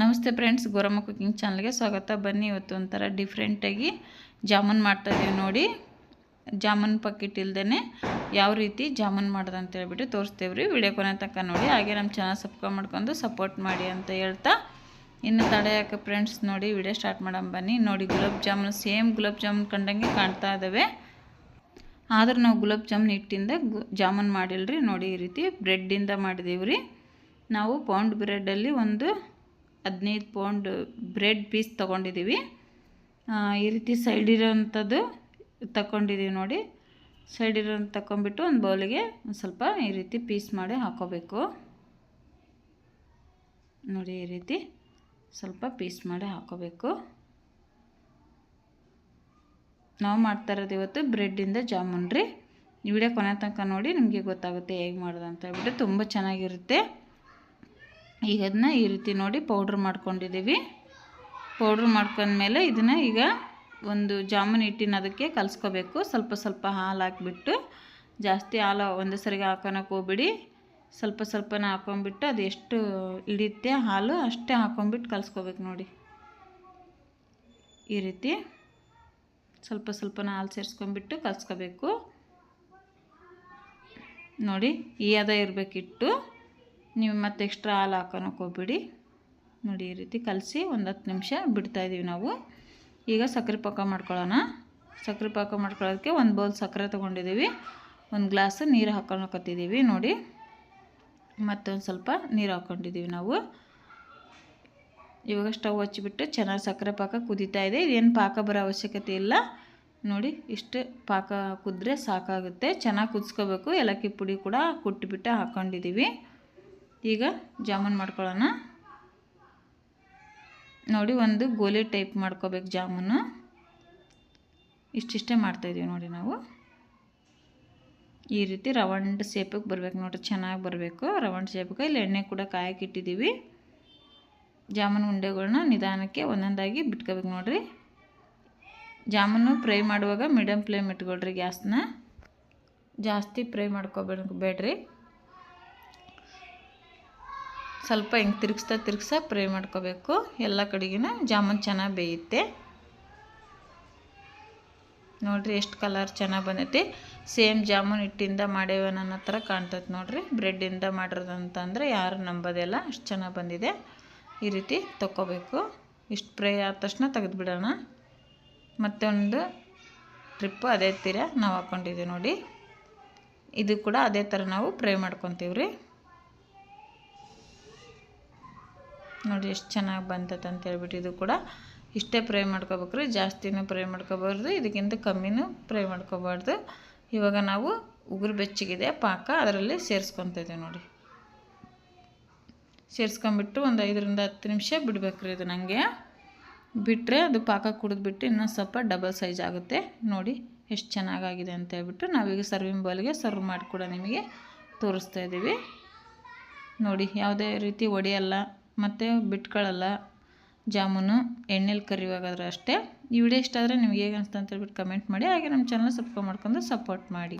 ನಮಸ್ತೆ friends, Goramma cooking ಚಾನಲ್ಗೆ ಸ್ವಾಗತ. ಬನ್ನಿ ಇವತ್ತು ಒಂಥರ ಡಿಫ್ರೆಂಟಾಗಿ ಜಾಮೂನ್ ಮಾಡ್ತಾಯಿದ್ದೀವಿ ನೋಡಿ. ಜಾಮೂನ್ ಪಕ್ಕಿಟ್ ಇಲ್ದೇ ಯಾವ ರೀತಿ ಜಾಮೂನ್ ಮಾಡೋದು ಹೇಳ್ಬಿಟ್ಟು ತೋರಿಸ್ತೇವೆ ರೀ. ವಿಡಿಯೋ ಕೊನೆ ತನಕ ನೋಡಿ. ಹಾಗೆ ನಮ್ಮ ಚಾನಲ್ ಸಬ್ಸ್ಕ್ರೈಬ್ ಮಾಡ್ಕೊಂಡು ಸಪೋರ್ಟ್ ಮಾಡಿ ಅಂತ ಹೇಳ್ತಾ. ಇನ್ನು ತಡೆ ಯಾಕೆ ಫ್ರೆಂಡ್ಸ್ ನೋಡಿ, ವಿಡಿಯೋ ಸ್ಟಾರ್ಟ್ ಮಾಡೋಣ ಬನ್ನಿ. ನೋಡಿ, ಗುಲಾಬ್ ಜಾಮೂನ್ ಸೇಮ್ ಗುಲಾಬ್ ಜಾಮೂನ್ ಕಂಡಂಗೆ ಕಾಣ್ತಾ ಇದ್ದಾವೆ ಆದ್ರೆ ನಾವು ಗುಲಾಬ್ ಜಾಮೂನ್ ಹಿಟ್ಟಿಂದ ಗು ಜಾಮೂನ್ ಮಾಡಿಲ್ರಿ. ನೋಡಿ, ಈ ರೀತಿ ಬ್ರೆಡ್ಡಿಂದ ಮಾಡಿದೀವಿ ರೀ. ನಾವು ಪೌಂಡ್ ಬ್ರೆಡ್ಡಲ್ಲಿ ಒಂದು ಹದಿನೈದು ಪೌಂಡ್ ಬ್ರೆಡ್ ಪೀಸ್ ತೊಗೊಂಡಿದ್ದೀವಿ. ಈ ರೀತಿ ಸೈಡ್ ಇರೋವಂಥದ್ದು ತಗೊಂಡಿದ್ದೀವಿ ನೋಡಿ. ಸೈಡ್ ಇರೋಂಥ ತಗೊಂಡ್ಬಿಟ್ಟು ಒಂದು ಬೌಲಿಗೆ ಒಂದು ಸ್ವಲ್ಪ ಈ ರೀತಿ ಪೀಸ್ ಮಾಡಿ ಹಾಕೋಬೇಕು. ನೋಡಿ, ಈ ರೀತಿ ಸ್ವಲ್ಪ ಪೀಸ್ ಮಾಡಿ ಹಾಕೋಬೇಕು. ನಾವು ಮಾಡ್ತಾ ಇರೋದು ಇವತ್ತು ಬ್ರೆಡ್ಡಿಂದ ಜಾಮೂನ್ ರೀ. ವಿಡಿಯೋ ಕೊನೆ ತನಕ ನೋಡಿ, ನಿಮಗೆ ಗೊತ್ತಾಗುತ್ತೆ ಹೇಗೆ ಮಾಡೋದು ಅಂತ ಹೇಳ್ಬಿಟ್ಟು. ತುಂಬ ಚೆನ್ನಾಗಿರುತ್ತೆ. ಈಗ ಅದನ್ನ ಈ ರೀತಿ ನೋಡಿ ಪೌಡ್ರ್ ಮಾಡ್ಕೊಂಡಿದ್ದೀವಿ. ಪೌಡ್ರ್ ಮಾಡ್ಕೊಂಡ್ಮೇಲೆ ಇದನ್ನು ಈಗ ಒಂದು ಜಾಮೂನ್ ಹಿಟ್ಟಿನ ಅದಕ್ಕೆ ಕಲಿಸ್ಕೋಬೇಕು. ಸ್ವಲ್ಪ ಸ್ವಲ್ಪ ಹಾಲು ಹಾಕ್ಬಿಟ್ಟು ಜಾಸ್ತಿ ಹಾಲು ಒಂದೇ ಸರಿಗೆ ಹಾಕೋಣಕ್ಕೆ ಹೋಗ್ಬಿಡಿ. ಸ್ವಲ್ಪ ಸ್ವಲ್ಪನ ಹಾಕೊಂಡ್ಬಿಟ್ಟು ಅದು ಎಷ್ಟು ಹಿಡಿಯುತ್ತೆ ಹಾಲು ಅಷ್ಟೇ ಹಾಕೊಂಡ್ಬಿಟ್ಟು ಕಲಿಸ್ಕೋಬೇಕು ನೋಡಿ. ಈ ರೀತಿ ಸ್ವಲ್ಪ ಸ್ವಲ್ಪನ ಹಾಲು ಸೇರಿಸ್ಕೊಂಡ್ಬಿಟ್ಟು ಕಲಿಸ್ಕೋಬೇಕು. ನೋಡಿ ಈ ಅದ ಇರಬೇಕಿಟ್ಟು. ನೀವು ಮತ್ತೆ ಎಕ್ಸ್ಟ್ರಾ ಹಾಲು ಹಾಕೋಣಕ್ಕೆ ನೋಡಿ, ಈ ರೀತಿ ಕಲಸಿ ಒಂದು ಹತ್ತು ನಿಮಿಷ ಬಿಡ್ತಾಯಿದ್ದೀವಿ ನಾವು. ಈಗ ಸಕ್ಕರೆ ಪಾಕ ಮಾಡ್ಕೊಳ್ಳೋಣ. ಸಕ್ಕರೆ ಪಾಕ ಮಾಡ್ಕೊಳ್ಳೋದಕ್ಕೆ ಒಂದು ಬೌಲ್ ಸಕ್ಕರೆ ತೊಗೊಂಡಿದ್ದೀವಿ. ಒಂದು ಗ್ಲಾಸ್ ನೀರು ಹಾಕೊಳಕತ್ತಿದ್ದೀವಿ ನೋಡಿ. ಮತ್ತೊಂದು ಸ್ವಲ್ಪ ನೀರು ಹಾಕ್ಕೊಂಡಿದ್ದೀವಿ ನಾವು. ಇವಾಗ ಸ್ಟವ್ ಹಚ್ಚಿಬಿಟ್ಟು ಚೆನ್ನಾಗಿ ಸಕ್ಕರೆ ಪಾಕ ಕುದೀತಾ ಇದೆ. ಇದೇನು ಪಾಕ ಬರೋ ಅವಶ್ಯಕತೆ ಇಲ್ಲ. ನೋಡಿ, ಇಷ್ಟು ಪಾಕ ಕುದ್ರೆ ಸಾಕಾಗುತ್ತೆ. ಚೆನ್ನಾಗಿ ಕುದಿಸ್ಕೋಬೇಕು. ಏಲಕ್ಕಿ ಪುಡಿ ಕೂಡ ಕುಟ್ಟಿಬಿಟ್ಟು ಹಾಕ್ಕೊಂಡಿದ್ದೀವಿ ಈಗ ಜಾಮೂನ್ ಮಾಡ್ಕೊಳ್ಳೋಣ. ನೋಡಿ, ಒಂದು ಗೋಲಿ ಟೈಪ್ ಮಾಡ್ಕೋಬೇಕು ಜಾಮೂನು. ಇಷ್ಟಿಷ್ಟೇ ಮಾಡ್ತಾಯಿದ್ದೀವಿ ನೋಡಿ ನಾವು. ಈ ರೀತಿ ರವಂಡ್ ಶೇಪಿಗೆ ಬರಬೇಕು ನೋಡಿರಿ, ಚೆನ್ನಾಗಿ ಬರಬೇಕು. ರವಂಡ್ ಶೇಪಿಗೆ ಇಲ್ಲಿ ಎಣ್ಣೆ ಕೂಡ ಕಾಯಕ್ಕೆ ಇಟ್ಟಿದ್ದೀವಿ. ಜಾಮೂನು ಉಂಡೆಗಳನ್ನ ನಿಧಾನಕ್ಕೆ ಒಂದೊಂದಾಗಿ ಬಿಟ್ಕೋಬೇಕು ನೋಡಿರಿ. ಜಾಮೂನು ಫ್ರೈ ಮಾಡುವಾಗ ಮೀಡಿಯಮ್ ಫ್ಲೇಮ್ ಇಟ್ಕೊಳ್ರಿ ಗ್ಯಾಸ್ನ. ಜಾಸ್ತಿ ಫ್ರೈ ಮಾಡ್ಕೋಬೇಡ ಬೇಡ್ರಿ ಸ್ವಲ್ಪ ಹಿಂಗೆ ತಿರುಗಿಸ್ತಾ ತಿರುಗಿಸ್ತಾ ಫ್ರೈ ಮಾಡ್ಕೋಬೇಕು. ಎಲ್ಲ ಕಡೆಗಿನ ಜಾಮೂನ್ ಚೆನ್ನಾಗಿ ಬೇಯುತ್ತೆ. ನೋಡಿರಿ ಎಷ್ಟು ಕಲರ್ ಚೆನ್ನಾಗಿ ಬಂದೈತಿ. ಸೇಮ್ ಜಾಮೂನ್ ಹಿಟ್ಟಿಂದ ಮಾಡೇವ ನನ್ನ ಹತ್ರ ಕಾಣ್ತೈತೆ ನೋಡಿರಿ. ಬ್ರೆಡ್ಡಿಂದ ಮಾಡಿರೋದಂತಂದರೆ ಯಾರು ನಂಬೋದಿಲ್ಲ. ಅಷ್ಟು ಚೆನ್ನಾಗಿ ಬಂದಿದೆ. ಈ ರೀತಿ ತೊಗೋಬೇಕು ಇಷ್ಟು ಫ್ರೈ ಆದ ತಕ್ಷಣ ತೆಗೆದುಬಿಡೋಣ ಮತ್ತೊಂದು ಟ್ರಿಪ್ಪು ಅದೇ ತೀರ ನಾವು ಹಾಕ್ಕೊಂಡಿದ್ದೀವಿ ನೋಡಿ. ಇದು ಕೂಡ ಅದೇ ಥರ ನಾವು ಫ್ರೈ ಮಾಡ್ಕೊತೀವಿ ರೀ ನೋಡಿ ಎಷ್ಟು ಚೆನ್ನಾಗಿ ಬಂತೈತೆ ಅಂತ ಹೇಳ್ಬಿಟ್ಟು ಇದು ಕೂಡ ಇಷ್ಟೇ ಫ್ರೈ ಮಾಡ್ಕೋಬೇಕ್ರಿ. ಜಾಸ್ತಿನೂ ಫ್ರೈ ಮಾಡ್ಕೋಬಾರ್ದು, ಇದಕ್ಕಿಂತ ಕಮ್ಮಿನೂ ಫ್ರೈ ಮಾಡ್ಕೋಬಾರ್ದು. ಇವಾಗ ನಾವು ಉಗುರು ಬೆಚ್ಚಗಿದೆ, ಪಾಕ ಅದರಲ್ಲಿ ಸೇರಿಸ್ಕೊತಿದ್ದೀವಿ ನೋಡಿ. ಸೇರಿಸ್ಕೊಂಬಿಟ್ಟು ಒಂದು ಐದರಿಂದ ಹತ್ತು ನಿಮಿಷ ಬಿಡಬೇಕ್ರಿ ಇದು ನನಗೆ ಬಿಟ್ಟರೆ ಅದು ಪಾಕ ಕುಡಿದ್ಬಿಟ್ಟು ಇನ್ನೊಂದು ಸ್ವಲ್ಪ ಡಬಲ್ ಸೈಜ್ ಆಗುತ್ತೆ. ನೋಡಿ ಎಷ್ಟು ಚೆನ್ನಾಗಾಗಿದೆ ಅಂತ ಹೇಳ್ಬಿಟ್ಟು ನಾವೀಗ ಸರ್ವಿಂಗ್ ಬೌಲ್ಗೆ ಸರ್ವ್ ಮಾಡಿ ಕೂಡ ನಿಮಗೆ ತೋರಿಸ್ತಾ ಇದ್ದೀವಿ. ನೋಡಿ ಯಾವುದೇ ರೀತಿ ಒಡೆಯಲ್ಲ ಮತ್ತು ಬಿಟ್ಕೊಳ್ಳಲ್ಲ ಜಾಮೂನು, ಎಣ್ಣೆಲಿ ಕರಿವಾಗಾದ್ರೆ ಅಷ್ಟೇ. ಈ ವಿಡಿಯೋ ಇಷ್ಟ ಆದರೆ ನಿಮ್ಗೆ ಹೇಗೆ ಅಂತ ಹೇಳ್ಬಿಟ್ಟು ಕಮೆಂಟ್ ಮಾಡಿ. ಹಾಗೆ ನಮ್ಮ ಚಾನಲ್ ಸಬ್ಸ್ಕ್ರೈಬ್ ಮಾಡ್ಕೊಂಡು ಸಪೋರ್ಟ್ ಮಾಡಿ.